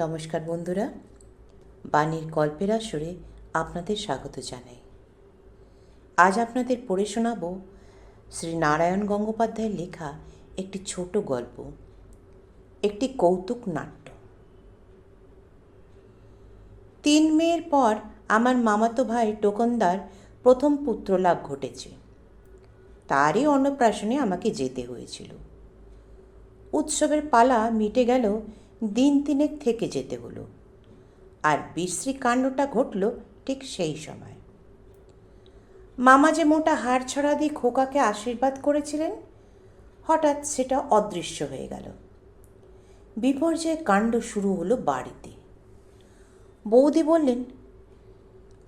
নমস্কার বন্ধুরা। বাণীর গল্পের আসরে আপনাদের স্বাগত জানাই। আজ আপনাদের পড়ে শোনাব শ্রী নারায়ণ গঙ্গোপাধ্যায়ের লেখা একটি ছোট গল্প, একটি কৌতুক নাট্য। তিন মেয়ের পর আমার মামাতো ভাই টোকনদার প্রথম পুত্র লাভ ঘটেছে। তারই অন্নপ্রাশনে আমাকে যেতে হয়েছিল। উৎসবের পালা মিটে গেল দিন তিনেক থেকে যেতে হলো। আর বিশ্রী কাণ্ডটা ঘটল ঠিক সেই সময়। মামা যে মোটা হাড় ছড়া দিয়ে খোকাকে আশীর্বাদ করেছিলেন, হঠাৎ সেটা অদৃশ্য হয়ে গেল। বিপর্যয় কাণ্ড শুরু হলো বাড়িতে। বৌদি বললেন,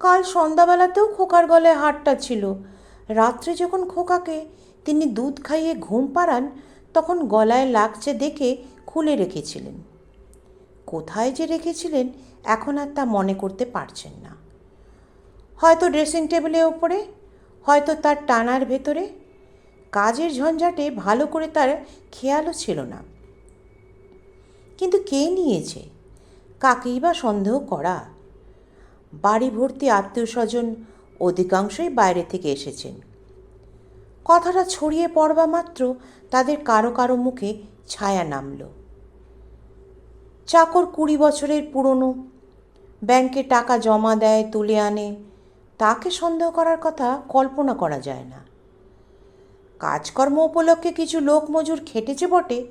কাল সন্ধ্যাবেলাতেও খোকার গলায় হাড়টা ছিল। রাত্রে যখন খোকাকে তিনি দুধ খাইয়ে ঘুম পাড়ান, তখন গলায় লাগছে দেখে খুলে রেখেছিলেন। কোথায় যে রেখেছিলেন, এখন আর তা মনে করতে পারছেন না। হয়তো ড্রেসিং টেবিলের ওপরে, হয়তো তার টানার ভেতরে। কাজের ঝঞ্ঝাটে ভালো করে তার খেয়ালও ছিল না। কিন্তু কে নিয়েছে? কাকেই বা সন্দেহ করা? বাড়ি ভর্তি আত্মীয় স্বজন অধিকাংশই বাইরে থেকে এসেছেন। কথাটা ছড়িয়ে পড়বা মাত্র তাদের কারও কারও মুখে ছায়া নামলো। চাকর কুড়ি বছরের পুরনো। ব্যাংকে টাকা জমা দেয়, তুলে আনে। তাকে সন্দেহ করার কথা কল্পনা করা যায় না। কাজকর্ম উপলক্ষে কিছু লোক মজুর খেটেছে বটে,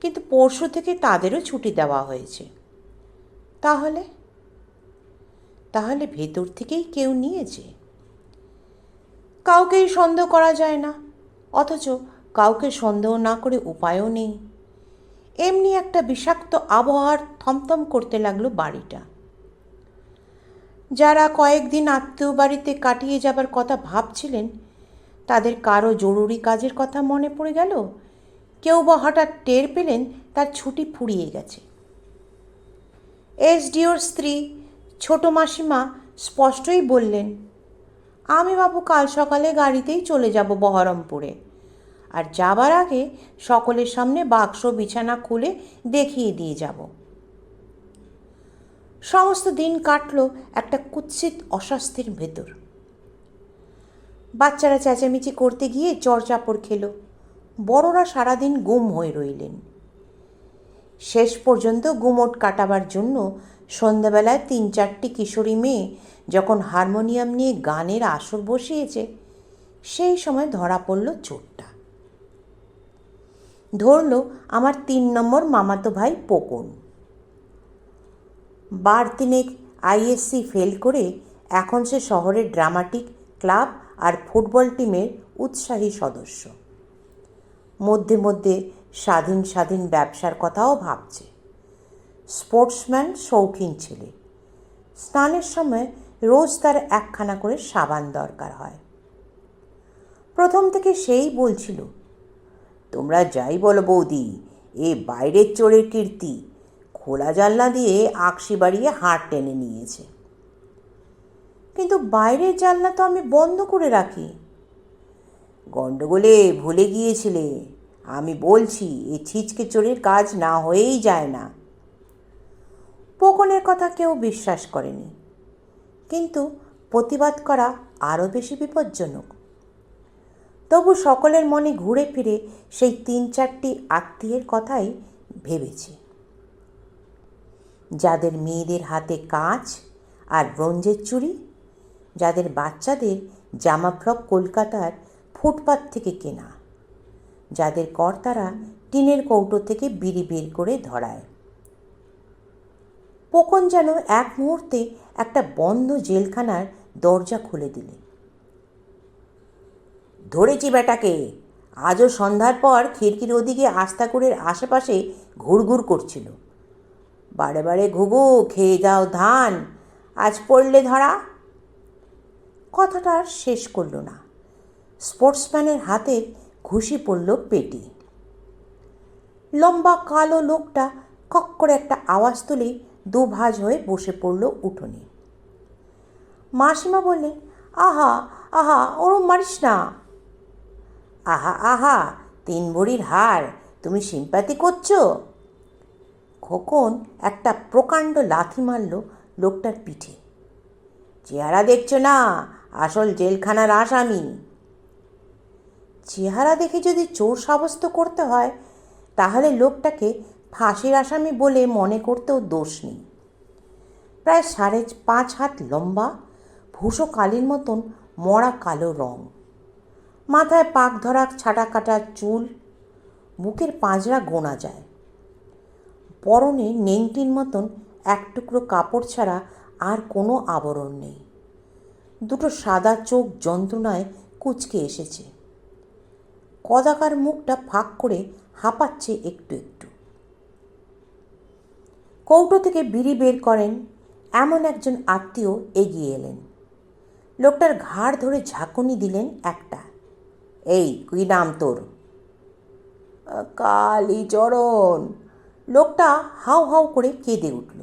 কিন্তু পরশু থেকে তাদেরও ছুটি দেওয়া হয়েছে। তাহলে? তাহলে ভেতর থেকেই কেউ নিয়েছে? কাউকেই সন্দেহ করা যায় না। অথচ কাউকে সন্দেহ না করে উপায়ও নেই। এমনি একটা বিষাক্ত আবহাওয়ার থমথম করতে লাগল বাড়িটা। যারা কয়েকদিন আত্মীয় বাড়িতে কাটিয়ে যাবার কথা ভাবছিলেন, তাদের কারও জরুরি কাজের কথা মনে পড়ে গেল। কেউ বা হঠাৎ টের পেলেন তার ছুটি ফুরিয়ে গেছে। এসডিওর স্ত্রী, ছোট মাসিমা স্পষ্টই বললেন, আমি বাবু কাল সকালে গাড়িতেই চলে যাব বহরমপুরে। আর যাবার আগে সকলের সামনে বাক্স, বিছানা খুলে দেখিয়ে দিয়ে যাব। সমস্ত দিন কাটলো একটা কুৎসিত অস্বস্তির ভেতর। বাচ্চারা চেঁচামেচি করতে গিয়ে চড়চাপড় খেলো। বড়রা সারাদিন গুম হয়ে রইলেন। শেষ পর্যন্ত গুমোট কাটাবার জন্য সন্ধ্যাবেলায় তিন চারটি কিশোরী মেয়ে যখন হারমোনিয়াম নিয়ে গানের আসর বসিয়েছে, সেই সময় ধরা পড়ল চোরটা। ধরল আমার তিন নম্বর মামাতো ভাই পোকন বার তিনেক আইএসসি ফেল করে এখন সে শহরের ড্রামাটিক ক্লাব আর ফুটবল টিমের উৎসাহী সদস্য। মধ্যে মধ্যে স্বাধীন স্বাধীন ব্যবসার কথাও ভাবছে। স্পোর্টসম্যান শৌখিন ছেলে। স্নানের সময় রোজ তার একখানা করে সাবান দরকার হয়। প্রথম থেকে সেই বলছিল তোমরা যাই বলো বৌদি, এ বাইরের চোরের কীর্তি। খোলা জানলা দিয়ে আকশি বাড়িয়ে হাড় টেনে নিয়েছে। কিন্তু বাইরের জানলা তো আমি বন্ধ করে রাখি। গণ্ডগোলে ভুলে গিয়েছিলে, আমি বলছি এ ছিচকে চোরের কাজ না হয়েই যায় না। পোকনের কথা কেউ বিশ্বাস করেনি, কিন্তু প্রতিবাদ করা আরও বেশি বিপজ্জনক। তবু সকলের মনে ঘুরে ফিরে সেই তিন চারটি আত্মীয়ের কথাই ভেবেছে। যাদের মেয়েদের হাতে কাঁচ আর ব্রোঞ্জের চুড়ি, যাদের বাচ্চাদের জামা ফ্রক কলকাতার ফুটপাত থেকে কেনা, যাদের কর্তারা টিনের কৌটো থেকে বিড়ি বের করে ধরায়। পোকন যেন এক মুহূর্তে একটা বন্ধ জেলখানার দরজা খুলে দিলে। ধরেছি বেটাকে। আজও সন্ধ্যার পর খিড়কির ওদিকে আস্তাকুরের আশেপাশে ঘুরঘুর করছিল। বারে বারে, ঘুঘু, খেয়ে যাও ধান, আজ পড়লে ধরা? কথাটা আর শেষ করল না। স্পোর্টসম্যানের হাতে ঘুষি পড়ল পেটে। লম্বা কালো লোকটা কক করে একটা আওয়াজ তুলেই দুভাজ হয়ে বসে পড়ল উঠোনে। মাসিমা বললেন, আহা আহা, ওরম মারিস না। আহা আহা, তিন ভরির হার তুমি সিম্পাতি করছ? খোকন একটা প্রকাণ্ড লাথি মারল লোকটার পিঠে। চেহারা দেখছ না, আসল জেলখানার আসামি। চেহারা দেখে যদি চোর সাব্যস্ত করতে হয়, তাহলে লোকটাকে ফাঁসির আসামি বলে মনে করতেও দোষ নেই। প্রায় সাড়ে পাঁচ হাত লম্বা ভূষো কালির মতন মরা কালো রং। মাথায় পাক ধরা, ছাটা কাটা চুল, বুকের পাঁজরা গোনা যায়। পরনে নেংটির মতন এক টুকরো কাপড় ছাড়া আর কোনো আবরণ নেই। দুটো সাদা চোখ যন্ত্রণায় কুচকে এসেছে। কদাকার মুখটা ফাঁক করে হাঁপাচ্ছে একটু একটু। কৌটো থেকে বিড়ি বের করেন, এমন একজন আত্মীয় এগিয়ে এলেন। লোকটার ঘাড় ধরে ঝাঁকুনি দিলেন একটা। এই, কী নাম তোর? কালীচরণ লোকটা হাউ হাউ করে কেঁদে উঠল।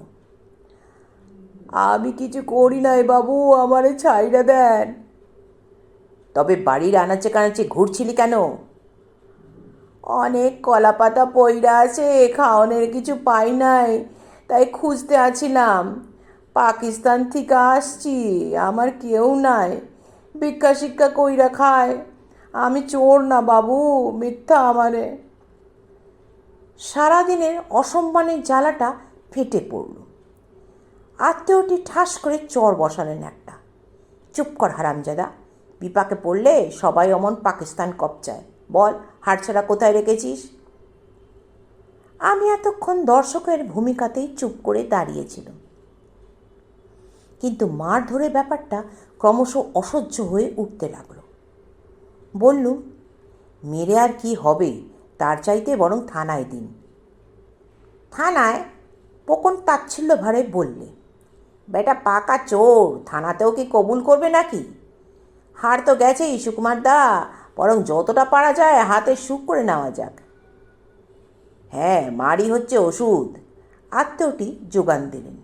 আমি কিছু করি নাই বাবু, আমারে ছাইরা দেন। তবে বাড়ির আনাচে কানাচে ঘুরছিলি কেন? অনেক কলা পাতা পইরা আছে খাওয়ানোর কিছু পাই নাই, তাই খুঁজতে আছিলাম। পাকিস্তান থেকে আসছি, আমার কেউ নাই। ভিক্ষা শিক্ষা কইরা খায়। আমি চোর না বাবু, মিথ্যা আমারে। সারাদিনের অসম্মানের জ্বালাটা ফেটে পড়ল। আত্মীয়টি ঠাস করে চর বসালেন একটা। চুপ কর হারামজাদা, বিপাকে পড়লে সবাই অমন পাকিস্তান কপচায় বল, হাড়ছাড়া কোথায় রেখেছিস? আমি এতক্ষণ দর্শকের ভূমিকাতেই চুপ করে দাঁড়িয়েছিলাম। কিন্তু মার ধরে ব্যাপারটা ক্রমশ অসহ্য হয়ে উঠতে লাগল। বললুম মেরে আর কি হবে? তার চাইতে বরং থানায় দিন। থানায়? পোকন তাচ্ছিল্য ভারে বললে, বেটা পাকা চোর, থানাতেও কি কবুল করবে নাকি? হার তো গেছেই, সুকুমার দা, বরং যতটা পারা যায়, হাতে সুখ করে নেওয়া যাক। হ্যাঁ মারি হচ্ছে ওষুধ। আত্মীয়টি যোগান দিলেন।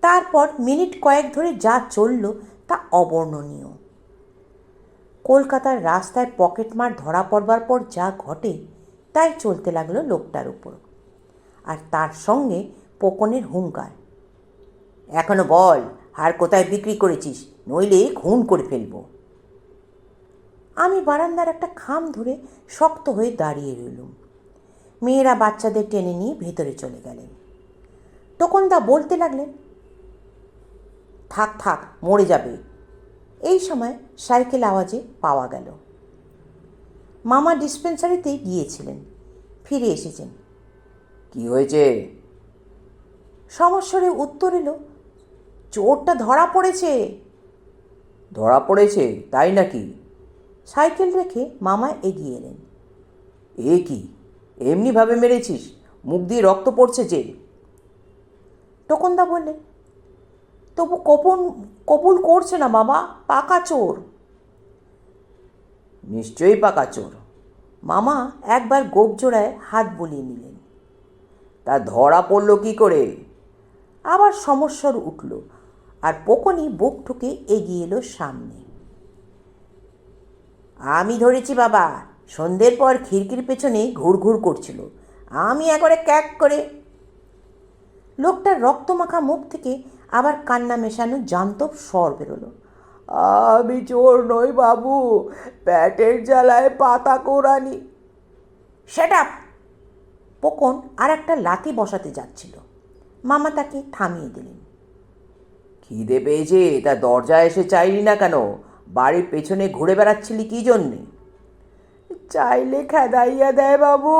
তারপর মিনিট কয়েক ধরে যা চলল তা অবর্ণনীয়। কলকাতার রাস্তায় পকেটমার ধরা পড়বার পর যা ঘটে, তাই চলতে লাগল লোকটার উপর। আর তার সঙ্গে পোকনের হুঙ্কার। এখনও বল আর কোথায় বিক্রি করেছিস? নইলে খুন করে ফেলব। আমি বারান্দার একটা খাম ধরে শক্ত হয়ে দাঁড়িয়ে রইলুম। মেয়েরা বাচ্চাদের টেনে নিয়ে ভেতরে চলে গেলেন। টোকনদা বলতে লাগলেন, থাক থাক, মরে যাবে। এই সময় সাইকেল আওয়াজে পাওয়া গেল। মামা ডিসপেন্সারিতে গিয়েছিলেন ফিরে এসেছেন। কি হয়েছে? সমস্বরে উত্তর এলো চোরটা ধরা পড়েছে। ধরা পড়েছে? তাই নাকি? সাইকেল রেখে মামা এগিয়ে এলেন। এ কি? এমনিভাবে মেরেছিস? মুখ দিয়ে রক্ত পড়ছে যে। টোকনদা বললেন তবু কপন কবুল করছে না মামা, পাকা চোর। নিশ্চয়ই পাকা চোর। মামা একবার গোপ জোড়ায় হাত বুলিয়ে নিলেন। তা ধরা পড়ল কি করে? আবার সমস্যার উঠল আর পকনি বুক ঠুকে এগিয়ে এলো সামনে। আমি ধরেছি বাবা, সন্ধ্যের পর খিড়কির পেছনে ঘুরঘুর করছিল। আমি একবারে ক্যাক করে লোকটার রক্তমাখা মুখ থেকে আবার কান্না মেশানো জান্তব স্বর বেরোলো। আমি চোর নই বাবু প্যাটের জ্বালায় পাতা কোরানি। সেটা পোকন আর একটা লাথি বসাতে যাচ্ছিল। মামা তাকে থামিয়ে দিলেন। খিদে পেয়েছে তা দরজায় এসে চাইলি না কেন? বাড়ির পেছনে ঘুরে বেড়াচ্ছিলি কি জন্যে? চাইলে খেদাইয়া দেয় বাবু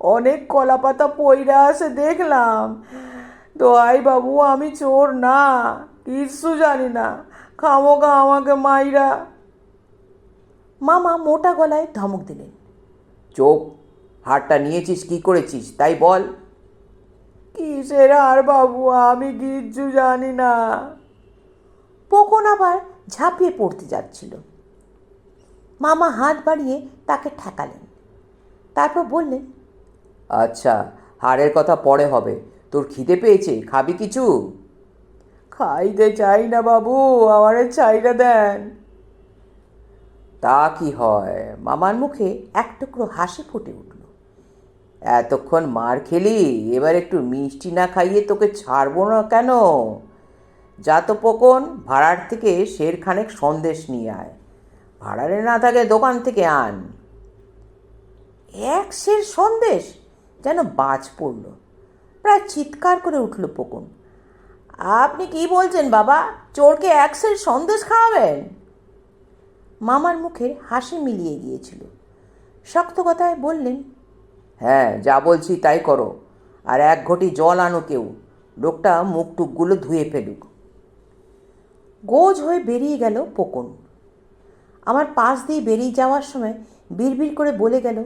অনেক কলাপাতা পইরা আসে দেখলাম। দোয়াই বাবু আমি চোর না কিচ্ছু জানি না। খামোকা আমাকে মাইরা। মামা মোটা গলায় ধমক দিলেন। চোখ হারটা নিয়েছিস কি করেছিস তাই বল। কিসের আর বাবু আমি কিচ্ছু জানি না। পোকন আবার ঝাঁপিয়ে পড়তে যাচ্ছিল। মামা হাত বাড়িয়ে তাকে ঠেকালেন। তারপর বললেন আচ্ছা হারের কথা পরে হবে। তোর খিদে পেয়েছে? খাবি কিছু? খাইতে চাই না বাবু আমারে চাইটা দেন। তা কি হয়? মামার মুখে এক টুকরো হাসি ফুটে উঠল। এতক্ষণ মার খেলি এবার একটু মিষ্টি না খাইয়ে তোকে ছাড়বো না কেন? যা তো পকন ভাড়ার থেকে শেরখানেক সন্দেশ নিয়ে আয়। ভাড়ারে না থাকে দোকান থেকে আন। এক সের সন্দেশ? যেন বাজ পড়ল। প্রায় চিৎকার করে উঠল পকুন। আপনি কি বলছেন বাবা? চোরকে এক সের সন্দেশ খাওয়াবেন? মামার মুখে হাসি মিলিয়ে গিয়েছিল। শক্ত কথায় বললেন হ্যাঁ যা বলছি তাই করো। আর এক ঘটি জল আনো কেউ। লোকটা মুখ টুকগুলো ধুয়ে ফেলুক। গোজ হয়ে বেরিয়ে গেল পকুন। আমার পাশ দিয়ে বেরিয়ে যাওয়ার সময় বিড়বিড় করে বলে গেল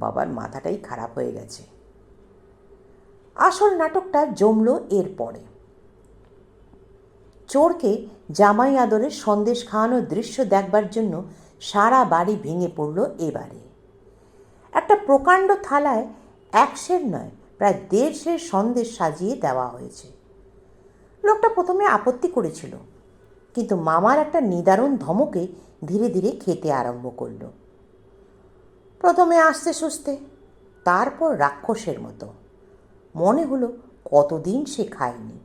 বাবার মাথাটাই খারাপ হয়ে গেছে। আসল নাটকটা জমলো এরপরে চোরকে জামাই আদরের সন্দেশ খাওয়ানোর দৃশ্য দেখবার জন্য সারা বাড়ি ভেঙে পড়ল এবারে। একটা প্রকাণ্ড থালায় একশের নয়, প্রায় দেড়শের সন্দেশ সাজিয়ে দেওয়া হয়েছে। লোকটা প্রথমে আপত্তি করেছিল, কিন্তু মামার একটা নিদারুণ ধমকে ধীরে ধীরে খেতে আরম্ভ করল। প্রথমে আস্তে সুস্তে তারপর রাক্ষসের মতো। মনে হলো কতদিন সে খায়নি।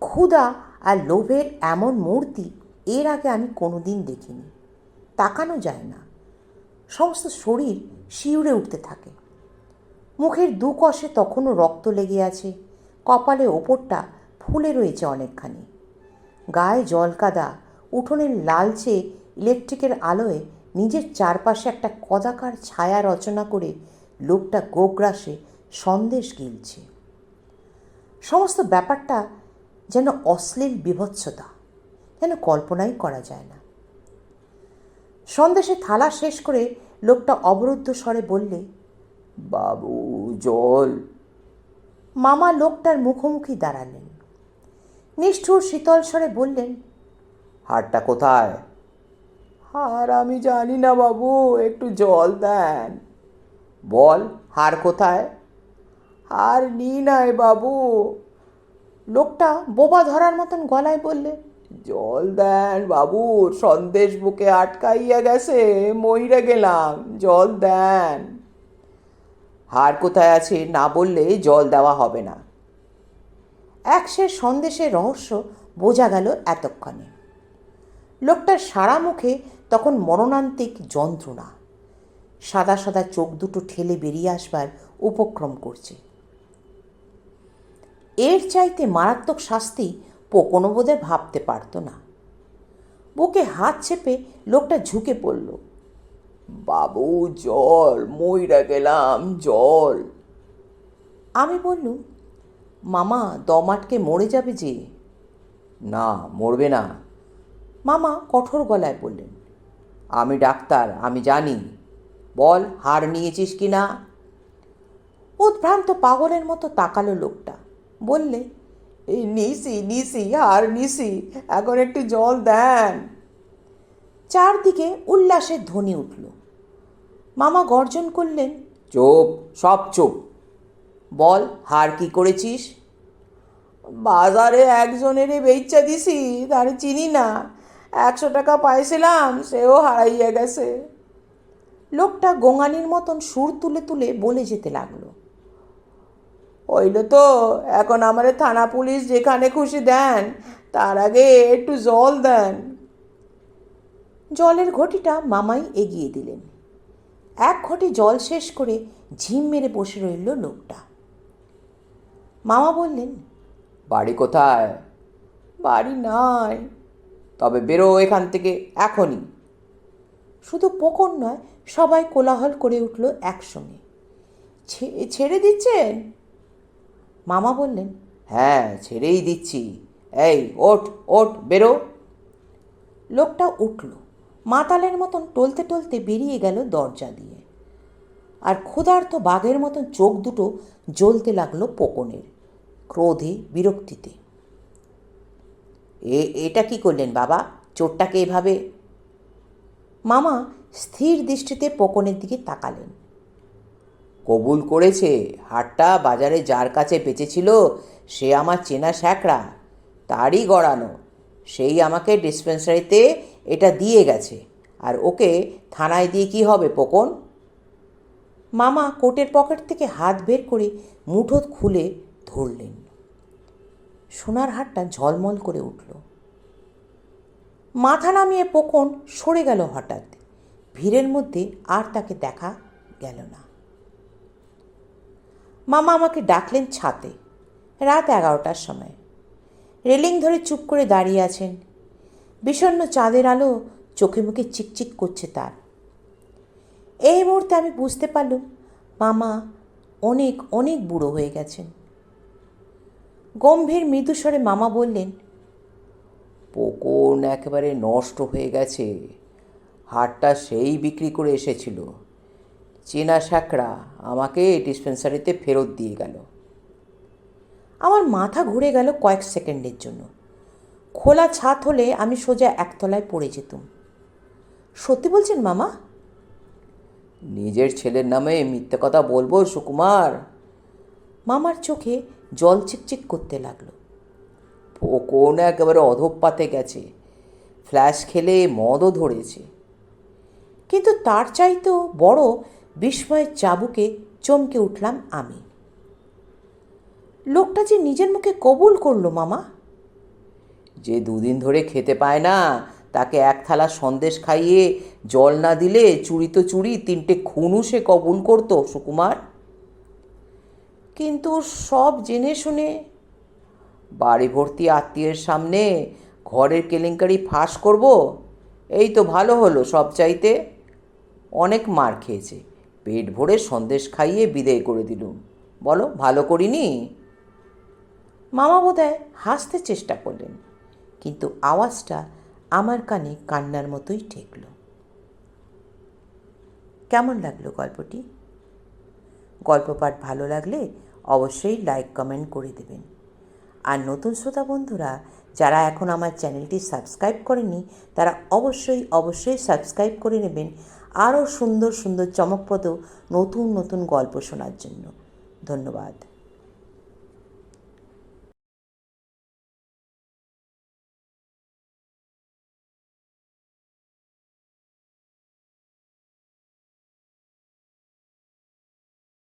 ক্ষুধা আর লোভের এমন মূর্তি এর আগে আমি কোনোদিন দেখিনি। তাকানো যায় না। সমস্ত শরীর শিউরে উঠতে থাকে। মুখের দু কষে তখনও রক্ত লেগে আছে। কপালে ওপরটা ফুলে রয়েছে অনেকখানি। গায়ে জলকাদা, উঠোনের লালচে ইলেকট্রিকের আলোয় নিজের চারপাশে একটা কদাকার ছায়া রচনা করে লোকটা গোগ্রাসে সন্দেশ গিলছে। সমস্ত ব্যাপারটা যেন অশ্লীল বিভৎসতা, যেন কল্পনাই করা যায় না। সন্দেশে থালা শেষ করে লোকটা অবরুদ্ধ স্বরে বললে, বাবু, জল। মামা লোকটার মুখোমুখি দাঁড়ালেন। নিষ্ঠুর শীতল স্বরে বললেন হারটা কোথায়? হার আমি জানি না বাবু, একটু জল দেন। বল, হার কোথায়? আর নি নাই বাবু। লোকটা বোবা ধরার মতন গলায় বললে, জল দেন বাবু, সন্দেশ বুকে আটকাইয়া গেছে, মইরা গেলাম, জল দেন। হার কোথায় আছে না বললে জল দেওয়া হবে না। এক সে সন্দেশের রহস্য বোঝা গেল এতক্ষণে। লোকটার সারা মুখে তখন মরণান্তিক যন্ত্রণা। সাদা সাদা চোখ দুটো ঠেলে বেরিয়ে আসবার উপক্রম করছে। এর চাইতে মারাত্মক শাস্তি পোকনো বোধে ভাবতে পারত না। বুকে হাত চেপে লোকটা ঝুঁকে পড়ল। বাবু, জল, মইরা গেলাম, জল। আমি বললুম, মামা, দম আটকে মরে যাবে যে? না, মরবে না। মামা কঠোর গলায় বললেন আমি ডাক্তার, আমি জানি। বল, হার নিয়েছিস কি না? উদ্ভ্রান্ত পাগলের মতো তাকালো লোকটা। বললে, এই নিসি নিসি, হার নিসি, এখন একটু জল দেন। চারদিকে উল্লাসের ধ্বনি উঠল। মামা গর্জন করলেন, চুপ, সব চুপ। বল, হার কি করেছিস? বাজারে একজনের বেচা দিছি, তার চিনি না। একশো টাকা পাইছিলাম সেও হারাইয়া গেছে। লোকটা গোঙানির মতন সুর তুলে তুলে বলে যেতে লাগল। হইল তো এখন আমারে থানা পুলিশ যেখানে খুশি দেন তার আগে একটু জল দেন। জলের ঘটিটা মামাই এগিয়ে দিলেন। এক ঘটি জল শেষ করে ঝিম মেরে বসে রইল লোকটা। মামা বললেন বাড়ি কোথায়? বাড়ি নাই। তবে বেরো এখান থেকে এখনই। শুধু পোকন নয়, সবাই কোলাহল করে উঠল একসঙ্গে। "ছে- ছেড়ে দিচ্ছেন? মামা বললেন হ্যাঁ ছেড়েই দিচ্ছি। এই, ওঠ ওঠ, বেরো। লোকটা উঠল। মাতালের মতন টলতে টলতে বেরিয়ে গেল দরজা দিয়ে। আর ক্ষুধার্ত বাঘের মতন চোখ দুটো জ্বলতে লাগল পোকনের ক্রোধে, বিরক্তিতে। এ, এটা কি করলেন বাবা? চোরটাকে এভাবে? মামা স্থির দৃষ্টিতে পোকনের দিকে তাকালেন। কবুল করেছে, হাটটা বাজারে যার কাছে বেঁচেছিল সে আমার চেনা শ্যাকরা তারই গড়ানো। সেই আমাকে ডিসপেন্সারিতে এটা দিয়ে গেছে, আর ওকে থানায় দিয়ে কি হবে পোকন? মামা কোটের পকেট থেকে হাত বের করে মুঠো খুলে ধরলেন। সোনার হাটটা ঝলমল করে উঠল। মাথা নামিয়ে পোকন সরে গেল হঠাৎ। ভিড়ের মধ্যে আর তাকে দেখা গেল না। মামা আমাকে ডাকলেন ছাতে, রাত এগারোটার সময়। রেলিং ধরে চুপ করে দাঁড়িয়ে আছেন। বিষণ্ণ চাঁদের আলো চোখে মুখে চিকচিক করছে তার। এই মুহূর্তে আমি বুঝতে পারলুম মামা অনেক অনেক বুড়ো হয়ে গেছেন। গম্ভীর মৃদুস্বরে মামা বললেন পোকন একেবারে নষ্ট হয়ে গেছে। হাটটা সেই বিক্রি করে এসেছিল। চেনা শ্যাকরা আমাকে ডিসপেন্সারিতে ফেরত দিয়ে গেল। আমার মাথা ঘুরে গেল কয়েক সেকেন্ডের জন্য। খোলা ছাদ হলে আমি সোজা একতলায় পড়ে যেতুম। সত্যি বলছেন মামা? নিজের ছেলের নামে মিথ্যে কথা বলব সুকুমার? মামার চোখে জল চিকচিক করতে লাগল। পোকন একেবারে অধপাতে গেছে। ফ্ল্যাশ খেলে মদও ধরেছে। কিন্তু তার চাইতেও বড় বিস্ময়ের চাবুকে চমকে উঠলাম আমি। লোকটা যে নিজের মুখে কবুল করল, মামা। যে দুদিন ধরে খেতে পায় না, তাকে এক থালা সন্দেশ খাইয়ে জল না দিলে চুরি তো চুরি, তিনটে খুনও সে কবুল করতো, সুকুমার। কিন্তু সব জেনে শুনে বাড়ি ভর্তি আত্মীয়ের সামনে ঘরের কেলেঙ্কারি ফাঁস করব? এই তো ভালো হলো সব চাইতে। অনেক মার খেয়েছে। পেট ভরে সন্দেশ খাইয়ে বিদায় করে দিলুম। বলো, ভালো করিনি? মামা বোধহয় হাসতে চেষ্টা করলেন, কিন্তু আওয়াজটা আমার কানে কান্নার মতোই ঠেকল। কেমন লাগল গল্পটি? গল্প পাঠ ভালো লাগলে অবশ্যই লাইক কমেন্ট করে দেবেন। আর নতুন শ্রোতা বন্ধুরা, যারা এখন আমার চ্যানেলটি সাবস্ক্রাইব করেনি, তারা অবশ্যই অবশ্যই সাবস্ক্রাইব করে নেবেন আরও সুন্দর সুন্দর, চমকপ্রদ নতুন নতুন গল্প শোনার জন্য। ধন্যবাদ।